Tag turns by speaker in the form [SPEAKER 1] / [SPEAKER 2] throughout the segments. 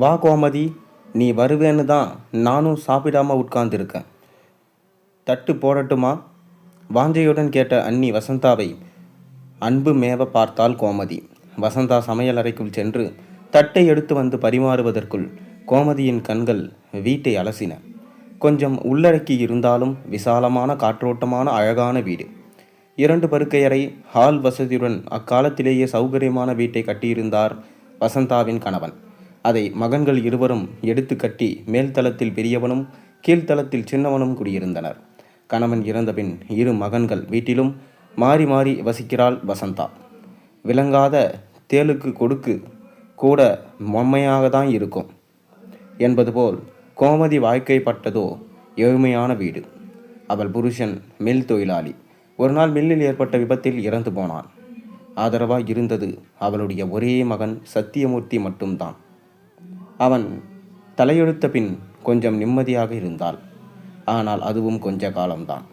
[SPEAKER 1] வா கோமதி நீ வருவேன்னு தான் நானும் சாப்பிடாம உட்கார்ந்துருக்கேன். தட்டு போடட்டுமா? வாஞ்சையுடன் கேட்ட அண்ணி வசந்தாவை அன்பு மேவ பார்த்தாள் கோமதி. வசந்தா சமையல் அறைக்குள் சென்று தட்டை எடுத்து வந்து பரிமாறுவதற்குள் கோமதியின் கண்கள் வீட்டை அலசின. கொஞ்சம் உள்ளடக்கி இருந்தாலும் விசாலமான காற்றோட்டமான அழகான வீடு. இரண்டு படுக்கையறை ஹால் வசதியுடன் அக்காலத்திலேயே சௌகரியமான வீட்டை கட்டியிருந்தார் வசந்தாவின் கணவன். அதை மகன்கள் இருவரும் எடுத்து கட்டி மேல்தளத்தில் பெரியவனும் கீழ்த்தளத்தில் சின்னவனும் குடியிருந்தனர். கணவன் இறந்தபின் இரு மகன்கள் வீட்டிலும் மாறி மாறி வசிக்கிறாள் வசந்தா. விளங்காத தேளுக்கு கொடுக்கு கூட மொம்மையாக தான் இருக்கும். என்பது போல் கோமதி வாழ்க்கைப்பட்டதோ ஏழ்மையான வீடு. அவள் புருஷன் மில் தொழிலாளி. ஒரு நாள் மில்லில் ஏற்பட்ட விபத்தில் இறந்து போனான். ஆதரவாக இருந்தது அவளுடைய ஒரே மகன் சத்தியமூர்த்தி மட்டும்தான். அவன் தலையெடுத்த பின் கொஞ்சம் நிம்மதியாக இருந்தாள். ஆனால் அதுவும் கொஞ்ச காலம்தான்.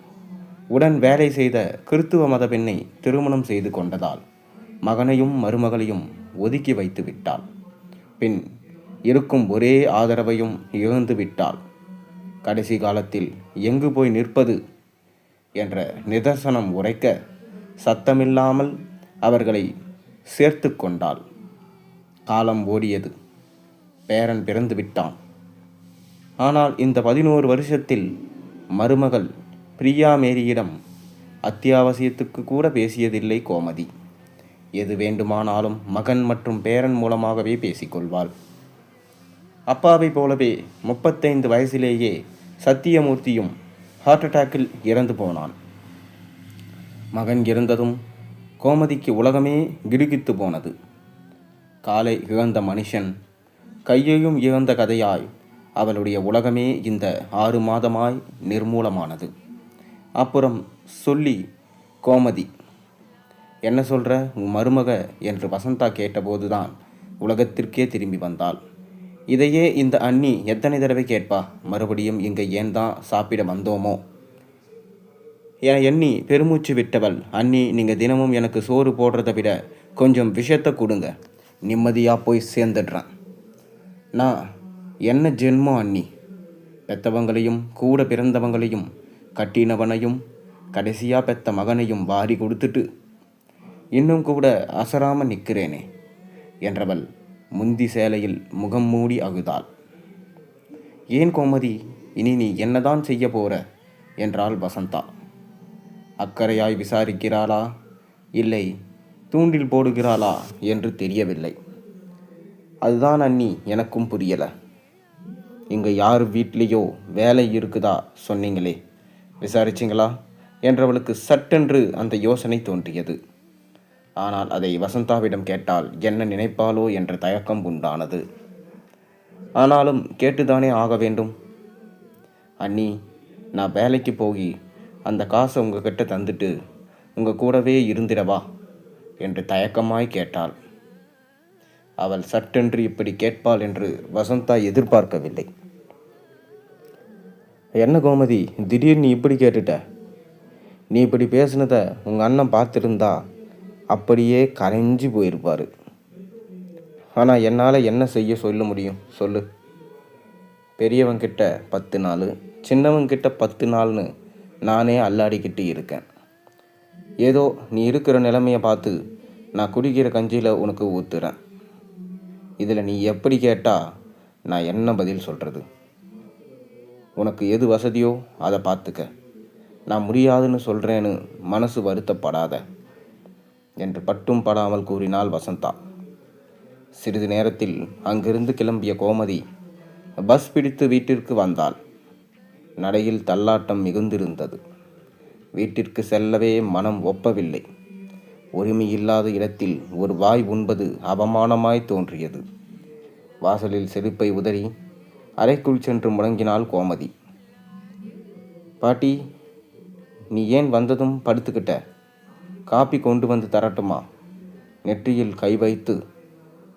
[SPEAKER 1] உடன் வேலை செய்த கிறித்துவ மத பெண்ணை திருமணம் செய்து கொண்டதால் மகனையும் மருமகளையும் ஒதுக்கி வைத்து விட்டாள். பின் இருக்கும் ஒரே ஆதரவையும் இழந்து விட்டாள். கடைசி காலத்தில் எங்கு போய் நிற்பது என்ற நிதர்சனம் உரைக்க சத்தமில்லாமல் அவர்களை சேர்த்து கொண்டாள். காலம் ஓடியது. பேரன் பிறந்து விட்டான். ஆனால் இந்த பதினோரு வருஷத்தில் மருமகள் பிரியா மேரியிடம் அத்தியாவசியத்துக்கு கூட பேசியதில்லை கோமதி. எது வேண்டுமானாலும் மகன் மற்றும் பேரன் மூலமாகவே பேசிக்கொள்வாள். அப்பாவை போலவே முப்பத்தைந்து வயசிலேயே சத்தியமூர்த்தியும் ஹார்ட் அட்டாக்கில் இறந்து போனான். மகன் இறந்ததும் கோமதிக்கு உலகமே கிடுகித்து போனது. காலை இழந்த மனுஷன் கையையும் இழந்த கதையாய் அவளுடைய உலகமே இந்த ஆறு மாதமாய் நிர்மூலமானது. அப்புறம் சொல்லி கோமதி என்ன சொல்கிற உன் மருமக என்று வசந்தா கேட்டபோதுதான் உலகத்திற்கே திரும்பி வந்தாள். இதையே இந்த அண்ணி எத்தனை தடவை கேட்பா? மறுபடியும் இங்கே ஏன் தான் சாப்பிட வந்தோமோ? என் எண்ணி பெருமூச்சு விட்டவள் அண்ணி நீங்கள் தினமும் எனக்கு சோறு போடுறதை விட கொஞ்சம் விஷத்தை கொடுங்க. நிம்மதியாக போய் சேர்ந்துடுறேன். நான் என்ன ஜென்மோ அண்ணி? பெத்தவங்களையும் கூட பிறந்தவங்களையும் கட்டினவனையும் கடைசியாக பெத்த மகனையும் வாரி கொடுத்துட்டு இன்னும் கூட அசராம நிற்கிறேனே என்றவள் முந்தி சேலையில் முகம் மூடி அகுதாள் ஏன் கோமதி இனி நீ என்னதான் செய்ய போற? என்றாள் வசந்தா. அக்கறையாய் விசாரிக்கிறாளா? இல்லை. தூண்டில் போடுகிறாளா? என்று தெரியவில்லை. அதுதான் அண்ணி எனக்கும் புரியலை. இங்கே யார் வீட்லேயோ வேலை இருக்குதா? சொன்னீங்களே. விசாரிச்சிங்களா? என்றவளுக்கு சட்டென்று அந்த யோசனை தோன்றியது. ஆனால் அதை வசந்தாவிடம் கேட்டால் என்ன நினைப்பாளோ என்ற தயக்கம் உண்டானது. ஆனாலும் கேட்டுதானே ஆக வேண்டும்? அண்ணி நான் வேலைக்கு போய் அந்த காசை உங்ககிட்ட தந்துட்டு உங்கள் கூடவே இருந்திடவா? என்று தயக்கமாய் கேட்டாள். அவள் சட்டென்று இப்படி கேட்பாள் என்று வசந்தா எதிர்பார்க்கவில்லை. என்ன கோமதி திடீர்னு இப்படி கேட்டுட்ட? நீ இப்படி பேசினதை உங்கள் அண்ணன் பார்த்துருந்தா அப்படியே கரைஞ்சி போயிருப்பார். ஆனால் என்னால் என்ன செய்ய சொல்ல முடியும்? சொல்லு. பெரியவங்கிட்ட பத்து நாள் சின்னவங்கிட்ட பத்து நாள்னு நானே அல்லாடிக்கிட்டு இருக்கேன். ஏதோ நீ இருக்கிற நிலைமையை பார்த்து நான் குடிக்கிற கஞ்சியில் உனக்கு ஊற்றுறேன் இதில் நீ எப்படி கேட்டால் நான் என்ன பதில் சொல்கிறது உனக்கு எது வசதியோ அதை பார்த்துக்க. நான் முடியாதுன்னு சொல்கிறேன்னு மனசு வருத்தப்படாத என்று பட்டும் படாமல் கூறினாள் வசந்தா. சிறிது நேரத்தில் அங்கிருந்து கிளம்பிய கோமதி பஸ் பிடித்து வீட்டிற்கு வந்தாள். நடையில் தள்ளாட்டம் மிகுந்திருந்தது. வீட்டிற்கு செல்லவே மனம் ஒப்பவில்லை. உரிமையில்லாத இடத்தில் ஒரு வாய் உண்பது அவமானமாய் தோன்றியது. வாசலில் செருப்பை உதறி அறைக்குள் சென்று முடங்கினாள் கோமதி. பாட்டி நீ ஏன் வந்ததும் படுத்துக்கிட்ட? காப்பி கொண்டு வந்து தரட்டுமா நெற்றியில் கை வைத்து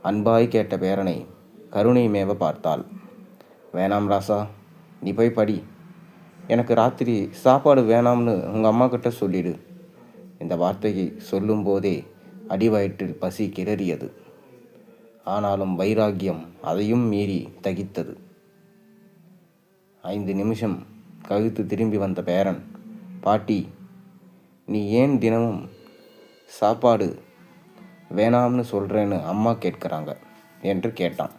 [SPEAKER 1] அன்பாய் கேட்ட பேரனை கருணை மேவ பார்த்தாள். வேணாம் ராசா நீ போய் படி. எனக்கு ராத்திரி சாப்பாடு வேணாம்னு உங்கள் அம்மா கிட்ட சொல்லிடு. இந்த வார்த்தையை சொல்லும்போதே அடிவயிற்றில் பசி கிளறியது. ஆனாலும் வைராக்கியம் அதையும் மீறி தகித்தது. ஐந்து நிமிஷம் கழுத்து திரும்பி வந்த பேரன் பாட்டி நீ ஏன் தினமும் சாப்பாடு வேணாம்னு சொல்கிறேன்னு அம்மா கேட்குறாங்க என்று கேட்டான்.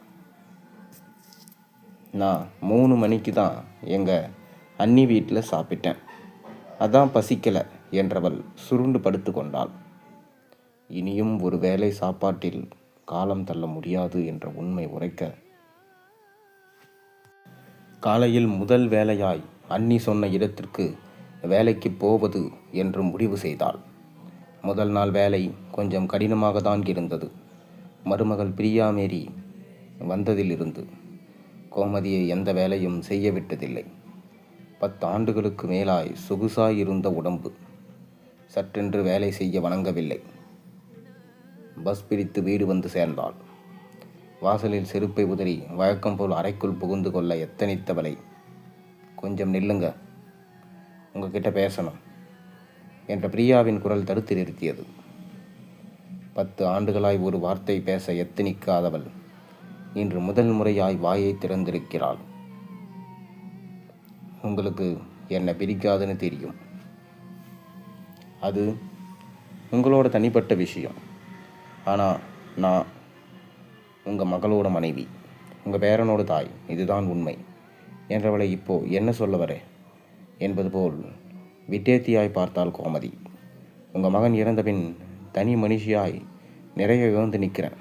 [SPEAKER 1] நான் மூணு மணிக்கு தான் எங்கள் அண்ணி வீட்டில் சாப்பிட்டேன். அதான் பசிக்கலை. என்றவள் சுருண்டு படுத்து கொண்டாள் இனியும் ஒரு வேளை சாப்பாட்டில் காலம் தள்ள முடியாது என்ற உண்மை உரைக்க. காலையில் முதல் வேலையாய் அன்னி சொன்ன இடத்திற்கு வேலைக்கு போவது என்று முடிவு செய்தாள். முதல் நாள் வேலை கொஞ்சம் கடினமாக தான் இருந்தது. மருமகள் பிரியாமேரி வந்ததிலிருந்து கோமதியை எந்த வேலையும் செய்ய விட்டதில்லை. பத்து ஆண்டுகளுக்கு மேலாய் சொகுசாய் இருந்த உடம்பு சற்றென்று வேலை செய்ய வணங்கவில்லை. பஸ் பிடித்து வீடு வந்து சேர்ந்தாள். வாசலில் செருப்பை உதறி வழக்கம் போல் அறைக்குள் புகுந்து கொள்ள எத்தனித்தவளை. கொஞ்சம் நில்லுங்க. உங்ககிட்ட பேசணும் என்ற பிரியாவின் குரல் தடுத்து நிறுத்தியது. பத்து ஆண்டுகளாய் ஒரு வார்த்தை பேச எத்தனிக்காதவள் இன்று முதல் முறையாய் வாயை திறந்திருக்கிறாள். உங்களுக்கு என்னை பிரிக்காதுன்னு தெரியும். அது உங்களோட தனிப்பட்ட விஷயம். ஆனால் நான் உங்கள் மகளோட மனைவி உங்கள் பேரனோட தாய் இதுதான் உண்மை. என்றவளை இப்போ என்ன சொல்ல வர? என்பது போல் விட்டேத்தியாய் பார்த்தாள் கோமதி. உங்கள் மகன் இறந்தபின் தனி மனுஷியாய் நிறைய இழந்து நிற்கிறேன்.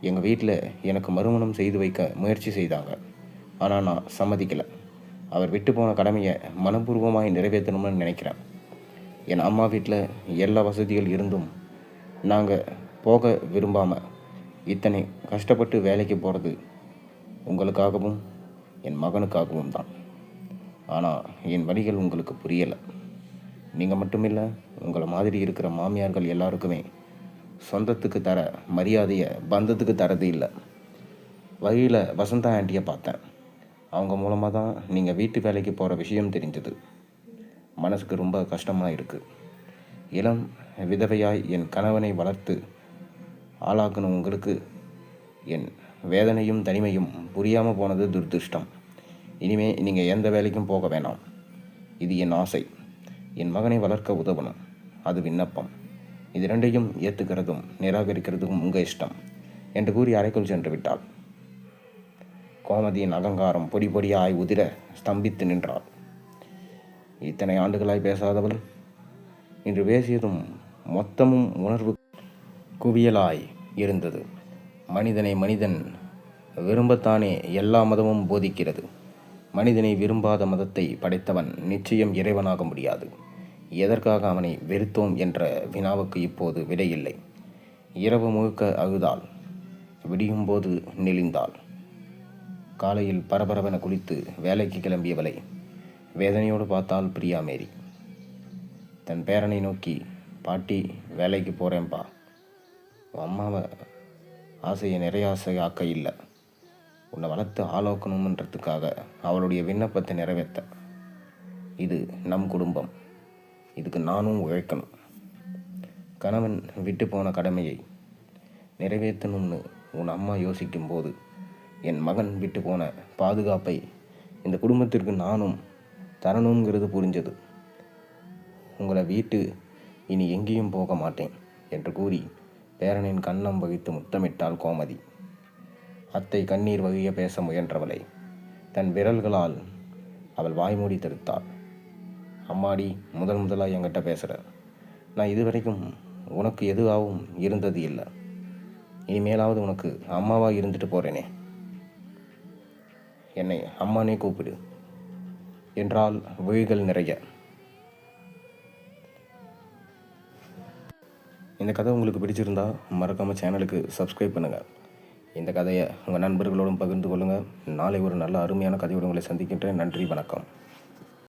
[SPEAKER 1] எங்கள் வீட்டில் எனக்கு மறுமணம் செய்து வைக்க முயற்சி செய்தாங்க. ஆனால் நான் சம்மதிக்கலை. அவர் விட்டு போன கடமையை மனப்பூர்வமாய் நிறைவேற்றணும்னு நினைக்கிறேன். என் அம்மா வீட்டில் எல்லா வசதிகள் இருந்தும் நாங்கள் போக விரும்பாமல் இத்தனை கஷ்டப்பட்டு வேலைக்கு போகிறது உங்களுக்காகவும் என் மகனுக்காகவும் தான். ஆனால் என் வழிகள் உங்களுக்கு புரியலை. நீங்கள் மட்டுமில்லை உங்களை மாதிரி இருக்கிற மாமியார்கள் எல்லாருக்குமே சொந்தத்துக்கு தர மரியாதையை பந்தத்துக்கு தரது இல்லை. வழியில் வசந்தா ஆண்டியை பார்த்தேன். அவங்க மூலமாக தான் நீங்கள் வீட்டு வேலைக்கு போகிற விஷயம் தெரிஞ்சது. மனசுக்கு ரொம்ப கஷ்டமாக இருக்குது இளம் விதவையாய் என் கணவனை வளர்த்து ஆளாக்கணும் உங்களுக்கு என் வேதனையும் தனிமையும் புரியாமல் போனது துர்திருஷ்டம். இனிமே நீங்கள் எந்த வேலைக்கும் போக வேணாம். இது என் ஆசை. என் மகனை வளர்க்க உதவணும். அது விண்ணப்பம். இது ரெண்டையும் ஏற்றுக்கிறதும் நிராகரிக்கிறதும் உங்கள் இஷ்டம் என்று கூறி அறைக்குள் சென்று விட்டாள். கோமதியின் அகங்காரம் பொடி பொடியாய் உதிர ஸ்தம்பித்து நின்றாள். இத்தனை ஆண்டுகளாய் பேசாதவள் இன்று பேசியதும் மொத்தமும் உணர்வு குவியலாய் இருந்தது. மனிதனை மனிதன் விரும்பத்தானே எல்லா மதமும் போதிக்கிறது. மனிதனை விரும்பாத மதத்தை படைத்தவன் நிச்சயம் இறைவனாக முடியாது. எதற்காக அவனை வெறுத்தோம் என்ற வினாவுக்கு இப்போது விடையில்லை. இரவு முழுக்க அழுதாள். விடியும்போது நெளிந்தாள். காலையில் பரபரவென குளித்து வேலைக்கு கிளம்பியவளை வேதனையோடு பார்த்தாள் பிரியா மேரி. தன் பேரனை நோக்கி பாட்டி வேலைக்கு போகிறேன்ப்பா உன் அம்மாவை ஆசையை நிறைய ஆசை ஆக்க இல்லை. உன்னை வளர்த்து ஆலோக்கணுமன்றதுக்காக அவளுடைய விண்ணப்பத்தை நிறைவேற்ற. இது நம் குடும்பம். இதுக்கு நானும் உழைக்கணும். கணவன் விட்டு போன கடமையை நிறைவேற்றணும்னு உன் அம்மா யோசிக்கும்போது என் மகன் விட்டு போன பாதுகாப்பை இந்த குடும்பத்திற்கு நானும் தரணுங்கிறது புரிஞ்சது. உங்களை வீட்டு இனி எங்கேயும் போக மாட்டேன் என்று கூறி பேரனின் கண்ணம் வகித்து முத்தமிட்டாள் கோமதி. அத்தை கண்ணீர் வகிய பேச முயன்றவளை தன் விரல்களால் அவள் வாய்மூடி தடுத்தாள். அம்மாடி முதல் முதலாக என்கிட்ட பேசுகிற நான் இதுவரைக்கும் உனக்கு எதுவாகவும் இருந்தது இல்லை. இனிமேலாவது உனக்கு அம்மாவாக இருந்துட்டு போகிறேனே என்னை அம்மானே கூப்பிடு. என்றால் விழிகள் நிறைய. இந்த கதை உங்களுக்கு பிடிச்சிருந்தா மறக்காமல் சேனலுக்கு சப்ஸ்கிரைப் பண்ணுங்கள் இந்த கதையை உங்கள் நண்பர்களோடும் பகிர்ந்து கொள்ளுங்கள் நாளை ஒரு நல்ல அருமையான கதையோடு உங்களை சந்திக்கின்றேன். நன்றி வணக்கம்.